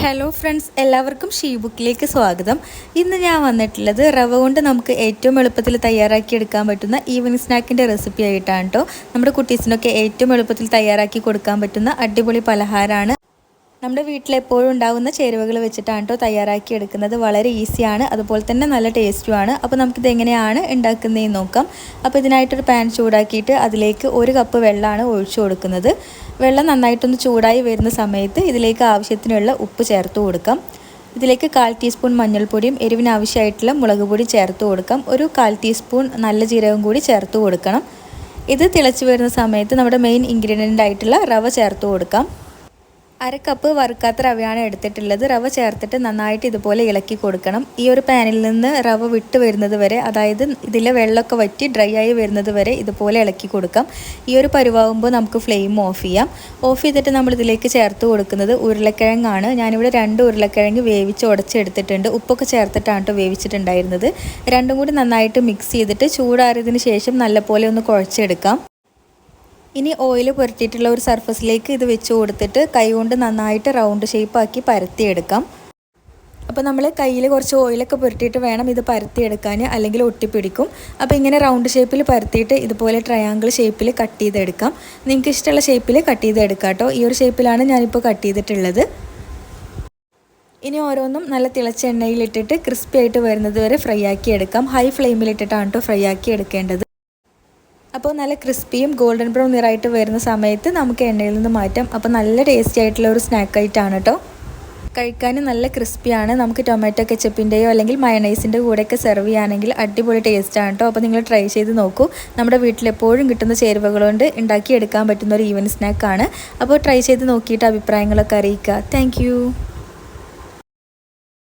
Hello friends എല്ലാവർക്കും she ബുക്കിലേക്ക് സ്വാഗതം. ഇന്ന് ഞാൻ വന്നിട്ടുള്ളത് റവ കൊണ്ട് നമുക്ക് ഏറ്റവും എളുപ്പത്തിൽ തയ്യാറാക്കി എടുക്കാൻ പറ്റുന്ന ഈവനിങ് സ്നാക്കിന്റെ റെസിപ്പി ആയിട്ടാണ് കേട്ടോ നമ്മുടെ കുട്ടീസിനൊക്കെ ഏറ്റവും എളുപ്പത്തിൽ തയ്യാറാക്കി കൊടുക്കാൻ പറ്റുന്ന അടിപൊളി പലഹാരമാണ് നമ്മുടെ വീട്ടിൽ എപ്പോഴും ഉണ്ടാകുന്ന ചേരുവകൾ വെച്ചിട്ടാണ് കേട്ടോ തയ്യാറാക്കി എടുക്കുന്നത്. വളരെ ഈസിയാണ്. അതുപോലെ തന്നെ നല്ല ടേസ്റ്റുമാണ് അപ്പോൾ നമുക്കിത് എങ്ങനെയാണ് ഉണ്ടാക്കുന്നതെന്ന് നോക്കാം. അപ്പോൾ ഇതിനായിട്ടൊരു പാൻ ചൂടാക്കിയിട്ട് അതിലേക്ക് ഒരു കപ്പ് വെള്ളമാണ് ഒഴിച്ചു കൊടുക്കുന്നത്. വെള്ളം നന്നായിട്ടൊന്ന് ചൂടായി വരുന്ന സമയത്ത് ഇതിലേക്ക് ആവശ്യത്തിനുള്ള ഉപ്പ് ചേർത്ത് കൊടുക്കാം. ഇതിലേക്ക് കാൽ ടീസ്പൂൺ മഞ്ഞൾപ്പൊടിയും എരിവിന് ആവശ്യമായിട്ടുള്ള മുളക് പൊടി ചേർത്ത് കൊടുക്കാം. ഒരു കാൽ ടീസ്പൂൺ നല്ല ജീരകം കൂടി ചേർത്ത് കൊടുക്കണം. ഇത് തിളച്ച് വരുന്ന സമയത്ത് നമ്മുടെ മെയിൻ ഇൻഗ്രീഡിയന്റ് ആയിട്ടുള്ള റവ ചേർത്ത് കൊടുക്കാം. അര കപ്പ് വറുക്കാത്ത റവയാണ് എടുത്തിട്ടുള്ളത്. റവ ചേർത്തിട്ട് നന്നായിട്ട് ഇതുപോലെ ഇളക്കി കൊടുക്കണം. ഈ ഒരു പാനിൽ നിന്ന് റവ വിട്ട് വരുന്നത് വരെ അതായത് ഇതിലെ വെള്ളമൊക്കെ വറ്റി ഡ്രൈ ആയി വരുന്നത് വരെ ഇതുപോലെ ഇളക്കി കൊടുക്കാം. ഈ ഒരു പരുവാകുമ്പോൾ നമുക്ക് ഫ്ലെയിം ഓഫ് ചെയ്യാം. ഓഫ് ചെയ്തിട്ട് നമ്മൾ ഇതിലേക്ക് ചേർത്ത് കൊടുക്കുന്നത് ഉരുളക്കിഴങ്ങാണ്. ഞാനിവിടെ രണ്ട് ഉരുളക്കിഴങ്ങ് വേവിച്ച് ഉടച്ചെടുത്തിട്ടുണ്ട്. ഉപ്പൊക്കെ ചേർത്തിട്ടാണ് കേട്ടോ വേവിച്ചിട്ടുണ്ടായിരുന്നത്. രണ്ടും കൂടി നന്നായിട്ട് മിക്സ് ചെയ്തിട്ട് ചൂടാറിയതിന് ശേഷം നല്ലപോലെ ഒന്ന് കുഴച്ചെടുക്കാം. ഇനി ഓയിൽ പുരട്ടിയിട്ടുള്ള ഒരു സർഫസിലേക്ക് ഇത് വെച്ച് കൊടുത്തിട്ട് കൈ കൊണ്ട് നന്നായിട്ട് റൗണ്ട് ഷേപ്പാക്കി പരത്തിയെടുക്കാം. അപ്പോൾ നമ്മൾ കയ്യിൽ കുറച്ച് ഓയിലൊക്കെ പുരട്ടിയിട്ട് വേണം ഇത് പരത്തിയെടുക്കാൻ അല്ലെങ്കിൽ ഒട്ടിപ്പിടിക്കും. അപ്പോൾ ഇങ്ങനെ റൗണ്ട് ഷേപ്പിൽ പരത്തിയിട്ട് ഇതുപോലെ ട്രയാങ്കിൾ ഷേപ്പിൽ കട്ട് ചെയ്തെടുക്കാം. നിങ്ങൾക്ക് ഇഷ്ടമുള്ള ഷേപ്പിൽ കട്ട് ചെയ്തെടുക്കാം കേട്ടോ. ഈ ഒരു ഷേപ്പിലാണ് ഞാനിപ്പോൾ കട്ട് ചെയ്തിട്ടുള്ളത്. ഇനി ഓരോന്നും നല്ല തിളച്ച എണ്ണയിലിട്ടിട്ട് ക്രിസ്പി ആയിട്ട് വരുന്നത് വരെ ഫ്രൈ ആക്കി എടുക്കാം. ഹൈ ഫ്ലെയിമിലിട്ടിട്ടാണ് കേട്ടോ ഫ്രൈ ആക്കി എടുക്കേണ്ടത്. അപ്പോൾ നല്ല ക്രിസ്പിയും ഗോൾഡൻ ബ്രൗൺ നിറായിട്ട് വരുന്ന സമയത്ത് നമുക്ക് എണ്ണയിൽ നിന്ന് മാറ്റാം. അപ്പോൾ നല്ല ടേസ്റ്റി ആയിട്ടുള്ള ഒരു സ്നാക്ക് ആയിട്ടാണ് കേട്ടോ. കഴിക്കാൻ നല്ല ക്രിസ്പിയാണ്. നമുക്ക് ടൊമാറ്റോ കെച്ചപ്പിന്റെയോ അല്ലെങ്കിൽ മയണൈസിന്റെ കൂടെയൊക്കെ സെർവ് ചെയ്യുകയാണെങ്കിൽ അടിപൊളി ടേസ്റ്റാണ് കേട്ടോ. അപ്പോൾ നിങ്ങൾ ട്രൈ ചെയ്ത് നോക്കൂ. നമ്മുടെ വീട്ടിലെപ്പോഴും കിട്ടുന്ന ചേരുവകൾ കൊണ്ട് ഉണ്ടാക്കിയെടുക്കാൻ പറ്റുന്ന ഒരു ഈവൻ സ്നാക്കാണ്. അപ്പോൾ ട്രൈ ചെയ്ത് നോക്കിയിട്ട് അഭിപ്രായങ്ങളൊക്കെ അറിയിക്കുക. താങ്ക്